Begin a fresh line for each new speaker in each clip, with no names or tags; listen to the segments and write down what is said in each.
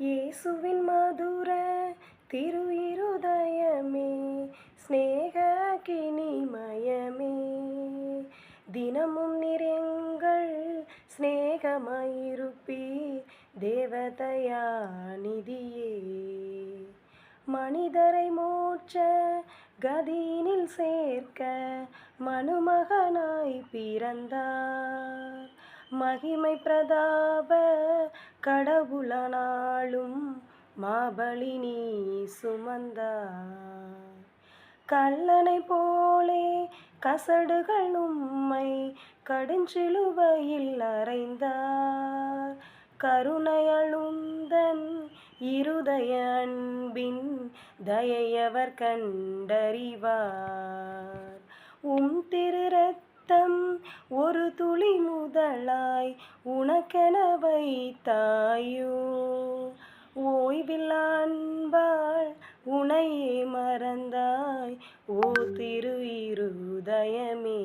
இயேசுவின் மதுர திரு இருதயமே ஸ்நேக கினிமயமே தினமும் நிறைங்கள் ஸ்நேகமாயிருப்பி தேவதையா நிதியே மனிதரை மூச்ச கதீனில் சேர்க்க மனுமகனாய் பிறந்தார். மகிமை பிரதாப கடவுளனாலும் மாபலி நீ சுமந்தார் கல்லனை போலே கசடுகள் உம்மை கடுஞ்சிலுவையில் அறைந்தார். கருணையழுந்தன் இருதய அன்பின் தயையவர் கண்டறிவார். உம் திரு ரத்தம் துளி முதலாய் உனக்கென வைத்தாயோ? ஓய்வில் அன்பாள் உனையே மறந்தாய் ஓ திரு இருதயமே.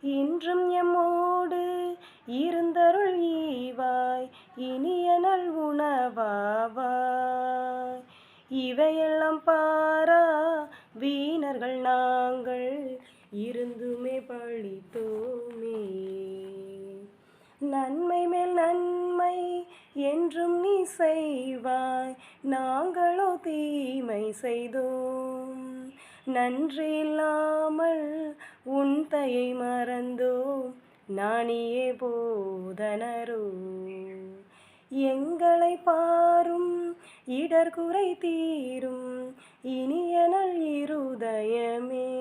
இன்றும் எம்மோடு இருந்தருள் ஈவாய் இனியனல் உணவாவாய். இவையெல்லாம் பாரா வீணர்கள் நாங்கள் இருந்துமே பழித்தோமே. நன்மை மேல் நன்மை என்றும் நீ செய்வாய் நாங்களோ தீமை செய்தோம். நன்றி இல்லாமல் உன் தையை மறந்தோம் நானியே போதனரோ. எங்களை பாரும் இடர்குறை தீரும் இனியனல் இருதயமே.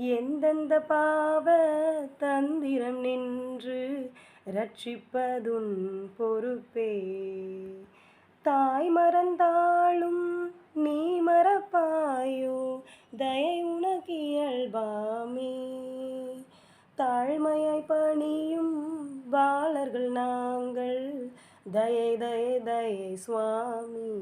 எந்தெந்த பாவ தந்திரம் நின்று ரட்சிப்பதுன் பொறுப்பே? தாய் மறந்தாலும் நீ மறப்பாயோ? தயை உனக்கியல்பாமே தாழ்மையாய் பணியும் வாளர்கள் நாங்கள். தயை தயை தயை சுவாமி.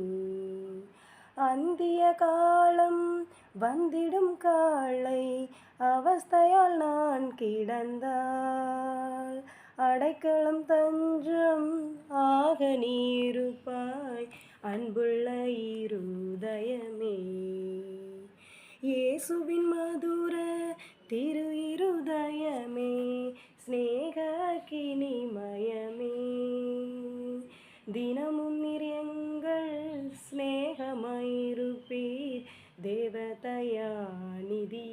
அந்திய காலம் வந்திடும் காலை அவஸ்தையால் நான் கிடந்தாள் அடைக்கலம் தஞ்சம் ஆக நீருப்பாய். அன்புள்ள இருதயமே இயேசுவின் மதுர திரு இருதயமே ஸ்நேக கினிமயமே. தினமும் தேவதயா நிதி